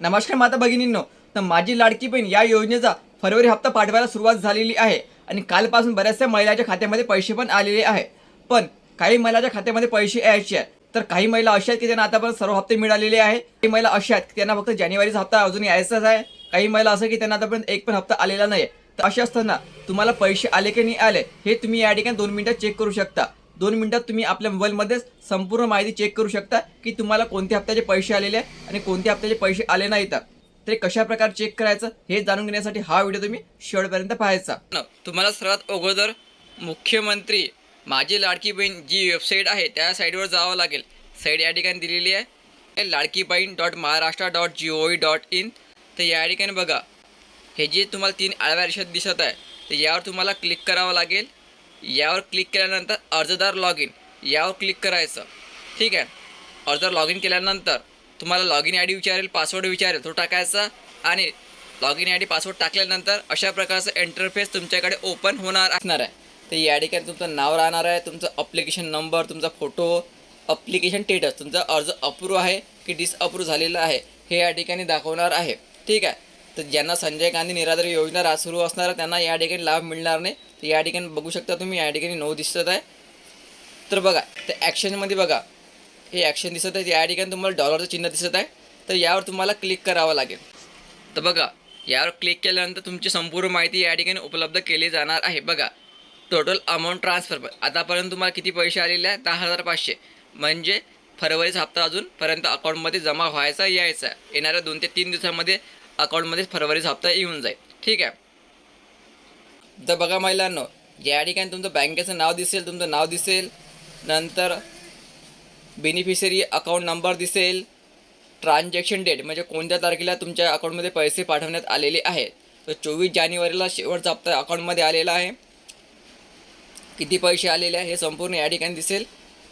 नमस्कार माता भगिनींनो. तर माझी लाडकी बहीण या योजनेचा फरवरी हप्ता पाठवायला सुरुवात झालेली आहे आणि कालपासून बऱ्याचशा महिलाच्या खात्यामध्ये पैसे पण आलेले आहे. पण काही महिलाच्या खात्यामध्ये पैसे यायचे आहेत. तर काही महिला अशा आहेत की त्यांना आतापर्यंत सर्व हप्ते मिळालेले आहे काही महिला अशा आहेत की त्यांना फक्त जानेवारीचा हप्ता अजून यायचाच आहे. काही महिला असं की त्यांना आतापर्यंत एक पण हप्ता आलेला नाही तर असे असताना तुम्हाला पैसे आले की नाही आले हे तुम्ही या ठिकाणी दोन मिनिटात चेक करू शकता. दोन मिनिटात तुम्ही आपल्या मोबाईलमध्येच संपूर्ण माहिती चेक करू शकता की तुम्हाला कोणत्या हप्त्याचे पैसे आलेले आहे आणि कोणत्या हप्त्याचे पैसे आले नाहीत. ते कशा प्रकारे चेक करायचं हे जाणून घेण्यासाठी हा व्हिडिओ तुम्ही शेवटपर्यंत पाहायचा. तुम्हाला सर्वात अगोदर मुख्यमंत्री माझी लाडकी बहीण जी वेबसाईट आहे त्या साईटवर जावं लागेल. साईट या ठिकाणी दिलेली आहे. Ladki Bahin dot Maharashtra dot G O dot in तर या ठिकाणी बघा हे जे तुम्हाला तीन आळव्या रेषात दिसत आहे तर यावर तुम्हाला क्लिक करावं लागेल. यावर क्लिक केल्यानंतर अर्जदार लॉग इन यावर क्लिक करायचं. ठीक आहे? अर्जदार लॉग इन केल्यानंतर तुम्हाला लॉग इन आय डी विचारेल पासवर्ड विचारेल तो टाकायचा आणि log in I D password टाकल्यानंतर अशा प्रकारचं इंटरफेस तुमच्याकडे ओपन होणार असणार आहे. तर या ठिकाणी तुमचं नाव राहणार आहे तुमचं अप्लिकेशन नंबर तुमचा फोटो अप्लिकेशन स्टेटस तुमचा अर्ज अप्रूव्ह आहे की डिसअप्रूव्ह झालेला आहे हे या ठिकाणी दाखवणार आहे. ठीक आहे? तर ज्यांना संजय गांधी निराधार योजना रा सुरू असणार त्यांना या ठिकाणी लाभ मिळणार नाही. तर या ठिकाणी बघू शकता तुम्ही या ठिकाणी नऊ दिसत आहे. तर बघा तर ॲक्शनमध्ये बघा. हे ॲक्शन दिसत आहे या ठिकाणी तुम्हाला डॉलरचं चिन्ह दिसत आहे. तर यावर तुम्हाला क्लिक करावं लागेल. तर बघा यावर क्लिक केल्यानंतर तुमची संपूर्ण माहिती या ठिकाणी उपलब्ध केली जाणार आहे. बघा टोटल अमाऊंट ट्रान्सफर आतापर्यंत तुम्हाला किती पैसे आलेले आहे दहा हजार पाचशे. म्हणजे फरवरीचा हप्ता अजूनपर्यंत अकाउंटमध्ये जमा व्हायचा यायचा. येणाऱ्या दोन ते तीन दिवसामध्ये अकाउंटमध्ये फरवरीचा हप्ता येऊन जाईल. ठीक आहे? तर बघा महिलांनो या ठिकाणी तुमचं बँकेचं नाव दिसेल तुमचं नाव दिसेल. नंतर बेनिफिशरी अकाउंट नंबर दिसेल. ट्रान्झॅक्शन डेट म्हणजे कोणत्या तारखेला तुमच्या अकाउंटमध्ये पैसे पाठवण्यात आलेले आहेत. तर चोवीस जानेवारीला शेवटचा हप्ता अकाउंटमध्ये आलेला आहे. किती पैसे आलेले आहे हे संपूर्ण या ठिकाणी दिसेल.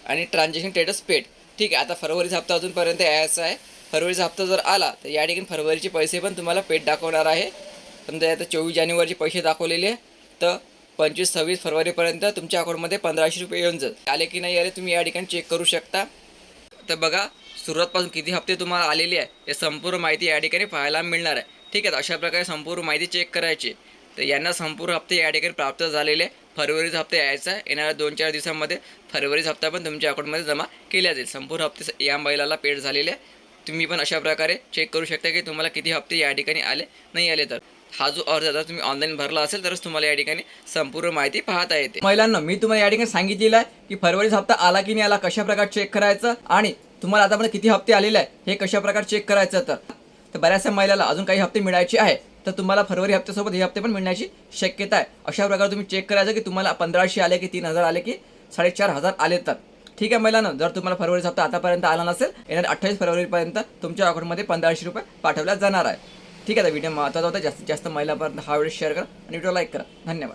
आणि ट्रान्झॅक्शन स्टेटस पेड ठीक आहे आता फरवरीचा हप्ता अजूनपर्यंत यायचा आहे. फरवरीचा हप्ता जर आला तर या ठिकाणी फरवरीचे पैसे पण तुम्हाला पेट दाखवणार आहे. समजा आता चोवीस जानेवारीचे पैसे दाखवलेले तर पंचवीस सव्वीस फरवरीपर्यंत तुमच्या अकाउंटमध्ये पंधराशे रुपये येऊन जाईल आले की नाही आले तुम्ही या ठिकाणी चेक करू शकता. तर बघा सुरुवातपासून किती हप्ते तुम्हाला आलेले आहे हे संपूर्ण माहिती या ठिकाणी पाहायला मिळणार आहे. ठीक आहे तर अशा प्रकारे संपूर्ण माहिती चेक करायची. तर यांना संपूर्ण हप्ते या ठिकाणी प्राप्त झालेले आहे. फरवरीचा हप्ता यायचा आहे. येणाऱ्या दोन चार दिवसांमध्ये फरवरीचा हप्ता पण तुमच्या अकाउंटमध्ये जमा केला जाईल. संपूर्ण हप्ते या महिलाला पेड झालेले आहे तुम्ही पण अशा प्रकारे चेक करू शकता की तुम्हाला किती हप्ते या ठिकाणी आले नाही आले तर. हा जो अर्ज जर तुम्ही ऑनलाईन भरला असेल तरच तुम्हाला या ठिकाणी संपूर्ण माहिती पाहता येते. महिलांना मी तुम्हाला या ठिकाणी सांगितलेलं आहे की फरवरीचा हप्ता आला की नाही आला कशा प्रकारे चेक करायचं आणि तुम्हाला आतापर्यंत किती हप्ते आलेले आहे हे कशा प्रकारे चेक करायचं तर. तर बऱ्याचशा महिलाला अजून काही हप्ते मिळायचे आहे तर तुम्हाला फरवरी हप्त्यासोबत हे हप्ते पण मिळण्याची शक्यता आहे. अशा प्रकारे तुम्ही चेक करायचं की तुम्हाला पंधराशे आले की तीन हजार आले की साडेचार हजार आले तर. ठीक आहे महिलांना जर तुम्हाला फरवरीचा हप्ता आतापर्यंत आला नसेल येणार अठ्ठावीस फरवरीपर्यंत तुमच्या अकाउंटमध्ये पंधराशे रुपये पाठवल्या जाणार आहे. ठीक आहे व्हिडिओ महत्त्वाचा होता. जास्तीत जास्त महिलापर्यंत हा व्हिडिओ शेअर करा आणि व्हिडिओ लाईक करा. धन्यवाद.